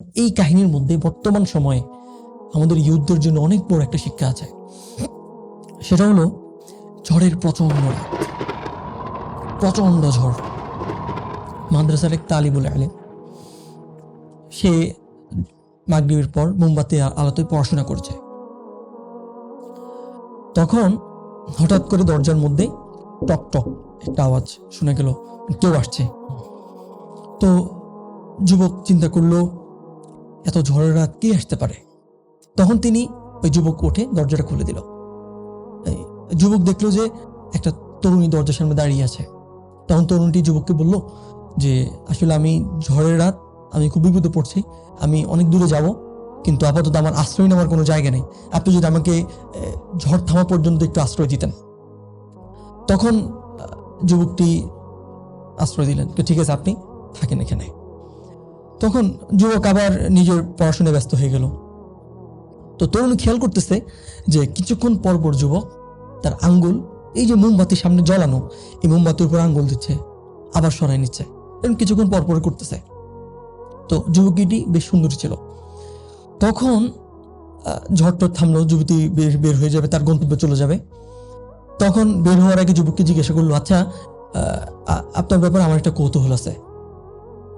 এই কাহিনীর মধ্যে বর্তমান সময়ে আমাদের ইউথদের জন্য অনেক বড় একটা শিক্ষা আছে। সেটা হলো ঝড়ের প্রচণ্ড রাত। প্রচণ্ড ঝড়। মাদ্রাসার এক তালিবুল আলেম, সে মাগরিবের পর মোমবাতি আলোতে পড়াশোনা করছে। তখন হঠাৎ করে দরজার মধ্যে টক টক একটা আওয়াজ শোনা গেল, কেউ আসছে। তো যুবক চিন্তা করল এত ঝড়ের রাত কে আসতে পারে? তখন তিনি ওই যুবক উঠে দরজাটা খুলে দিল। যুবক দেখল যে একটা তরুণী দরজার সামনে দাঁড়িয়ে আছে। তখন তরুণটি যুবককে বলল যে, আসলে আমি ঝড়ের রাত, আমি খুব বিপদে পড়ছি। আমি অনেক দূরে যাব, কিন্তু আপাতত আমার আশ্রয় নেওয়ার কোনো জায়গা নেই। আপনি যদি আমাকে ঝড় থামা পর্যন্ত একটু আশ্রয় দিতেন। তখন যুবকটি আশ্রয় দিলেন, ঠিক আছে, আপনি থাকেন এখানে। তখন যুবক আবার নিজের পড়াশোনায় ব্যস্ত হয়ে গেল। তো তরুণ খেয়াল করতেছে যে কিছুক্ষণ পর পর যুবক তার আঙ্গুল এই যে মোমবাতির সামনে জ্বালানো এই মোমবাতির উপর আঙ্গুল দিচ্ছে আবার সরাই নিচ্ছে এরকম কিছুক্ষণ পর পর করতেছে। তো যুবকীটি বেশ সুন্দর ছিল। তখন আহ, ঝড়টর থামলো যুবতী বের বের হয়ে যাবে তার গন্তব্যে চলে যাবে। তখন বের হওয়ার আগে যুবককে জিজ্ঞাসা করল আচ্ছা আপনার ব্যাপারে আমার একটা কৌতূহল আছে।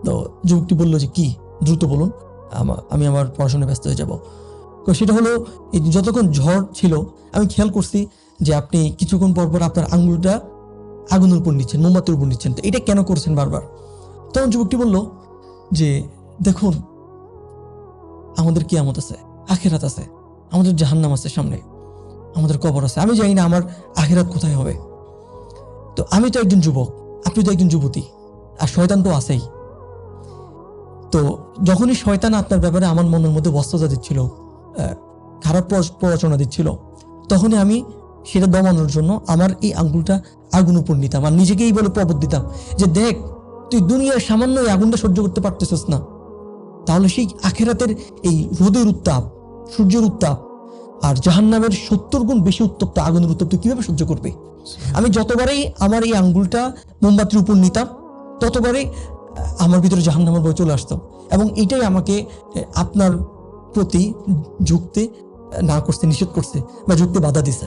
তো যুবকটি বলল যে, কি? দ্রুত বলুন। আমা- আমি আমার পড়াশোনায় ব্যস্ত হয়ে যাব। তো সেটা হলো যতক্ষণ ঝড় ছিল, আমি খেয়াল করছি যে আপনি কিছুক্ষণ পর পর আপনার আঙুলটা আগুনের উপর নিচ্ছেন, মোমবাতির উপর নিচ্ছেন। তো এটা কেন করছেন বারবার? তখন যুবকটি বলল যে, দেখুন, আমাদের কি আমত আছে, আখেরাত আছে, আমাদের জাহান্নাম আছে সামনে, আমাদের কবর আছে। আমি জানি না আমার আখেরাত কোথায় হবে। তো আমি তো একজন যুবক, আপনি তো একজন যুবতী, আর শয়তান তো আছেই। তো যখনই শয়তান আপনার ব্যাপারে আমার মনের মধ্যে বস্ত্রতা দিচ্ছিল খারাপ প্ররোচনা দিচ্ছিল, তখনই আমি সেটা দমানোর জন্য আমার এই আঙ্গুলটা আগুন উপর নিতাম। আর নিজেকেই বলে প্রবোধ দিতাম যে, দেখ, তুই দুনিয়ার সামান্য এই আগুনটা সহ্য করতে পারতেছিস না। তাহলে সেই আখেরাতের এই রোদের উত্তাপ, সূর্যের উত্তাপ আর জাহান্নামের সত্তর গুণ বেশি উত্তপ্ত আগুনের উত্তপ তুই কীভাবে সহ্য করবে? আমি যতবারই আমার এই আঙ্গুলটা মোমবাতির উপর নিতাম, ততবারই আমার ভিতরে জাহান্নামের বই চলে আসতো। এবং এটাই আমাকে আপনার প্রতি যুক্তি না করছে নিষেধ করছে বা যুক্তি বাধা দিছে।